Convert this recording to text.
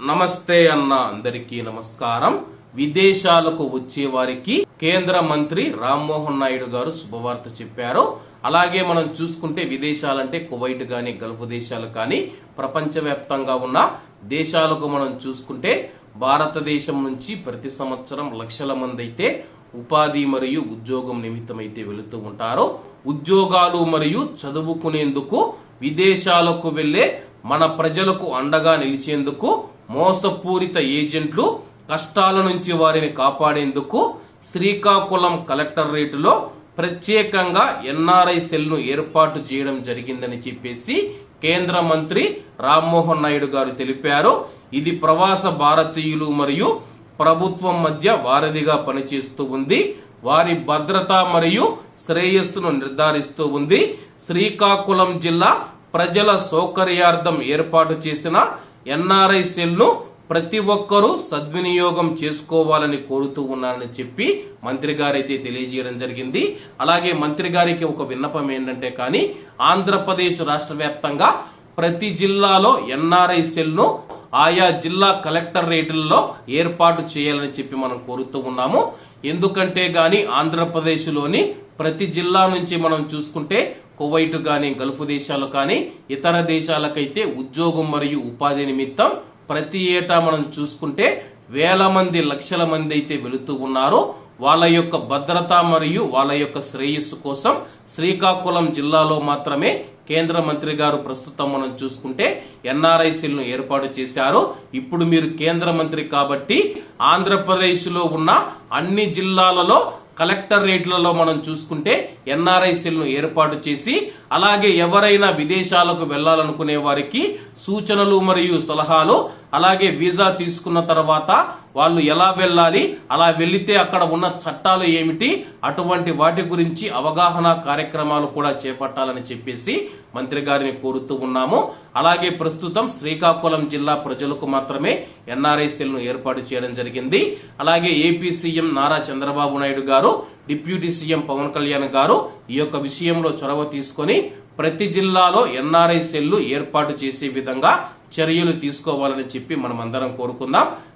నమస్తే అన్న అందరికీ నమస్కారం. విదేశాలకు వచ్చే వారికి కేంద్ర మంత్రి రామ్మోహన్ నాయుడు గారు శుభవార్త చెప్పారు. అలాగే మనం చూసుకుంటే విదేశాలంటే కువైట్ గాని గల్ఫ్ దేశాలు కానీ ప్రపంచవ్యాప్తంగా ఉన్న దేశాలకు మనం చూసుకుంటే భారతదేశం నుంచి ప్రతి సంవత్సరం లక్షల మంది అయితే ఉపాధి మరియు ఉద్యోగం నిమిత్తమైతే వెళుతూ ఉంటారు. ఉద్యోగాలు మరియు చదువుకునేందుకు విదేశాలకు వెళ్ళే మన ప్రజలకు అండగా నిలిచేందుకు మోసపూరిత ఏజెంట్లు కష్టాల నుంచి వారిని కాపాడేందుకు శ్రీకాకుళం కలెక్టరేటులో ప్రత్యేకంగా ఎన్ఆర్ఐ సెల్ను ఏర్పాటు చేయడం జరిగిందని చెప్పేసి కేంద్ర మంత్రి రామ్మోహన్ నాయుడు గారు తెలిపారు. ఇది ప్రవాస భారతీయులు మరియు ప్రభుత్వం మధ్య వారధిగా పనిచేస్తూ ఉంది. వారి భద్రత మరియు శ్రేయస్సును నిర్ధారిస్తూ ఉంది. శ్రీకాకుళం జిల్లా ప్రజల సౌకర్యార్థం ఏర్పాటు చేసిన ఎన్ఆర్ఐ సెల్ను ప్రతి ఒక్కరూ సద్వినియోగం చేసుకోవాలని కోరుతూ ఉన్నారని చెప్పి మంత్రి గారైతే తెలియజేయడం జరిగింది. అలాగే మంత్రి గారికి ఒక విన్నపం ఏంటంటే కానీ ఆంధ్రప్రదేశ్ రాష్ట్ర వ్యాప్తంగా ప్రతి జిల్లాలో ఎన్ఆర్ఐ సెల్ను ఆయా జిల్లా కలెక్టర్ రేటుల్లో ఏర్పాటు చేయాలని చెప్పి మనం కోరుతూ ఉన్నాము. ఎందుకంటే గాని ఆంధ్రప్రదేశ్లోని ప్రతి జిల్లా నుంచి మనం చూసుకుంటే కువైట్ కానీ గల్ఫ్ దేశాలు కానీ ఇతర దేశాలకైతే ఉద్యోగం మరియు ఉపాధి నిమిత్తం ప్రతి ఏటా మనం చూసుకుంటే వేల మంది లక్షల మంది అయితే వెళుతూ ఉన్నారు. వాళ్ళ యొక్క భద్రత మరియు వాళ్ళ యొక్క శ్రేయస్సు కోసం శ్రీకాకుళం జిల్లాలో మాత్రమే కేంద్ర మంత్రి గారు ప్రస్తుతం మనం చూసుకుంటే ఎన్ఆర్ఐ సెల్ను ఏర్పాటు చేశారు. ఇప్పుడు మీరు కేంద్ర మంత్రి కాబట్టి ఆంధ్రప్రదేశ్లో ఉన్న అన్ని జిల్లాలలో కలెక్టర్ రేట్లలో మనం చూసుకుంటే ఎన్ఆర్ఐ ఏర్పాటు చేసి అలాగే ఎవరైనా విదేశాలకు వెళ్ళాలనుకునే వారికి సూచనలు మరియు సలహాలు అలాగే వీసా తీసుకున్న తర్వాత వాళ్ళు ఎలా వెళ్ళాలి అలా వెళితే అక్కడ ఉన్న చట్టాలు ఏమిటి అటువంటి వాటి గురించి అవగాహన కార్యక్రమాలు కూడా చేపట్టాలని చెప్పేసి మంత్రి గారిని కోరుతూ ఉన్నాము. అలాగే ప్రస్తుతం శ్రీకాకుళం జిల్లా ప్రజలకు మాత్రమే ఎన్ఆర్ఐ సెల్ను ఏర్పాటు చేయడం జరిగింది. అలాగే AP CM Nara Chandrababu Naidu garu deputy CM Pawan Kalyan గారు ఈ యొక్క విషయంలో చొరవ తీసుకొని ప్రతి జిల్లాలో ఎన్ఆర్ఐ సెల్లు ఏర్పాటు చేసే విధంగా చర్యలు తీసుకోవాలని చెప్పి మనం అందరం కోరుకుందాం.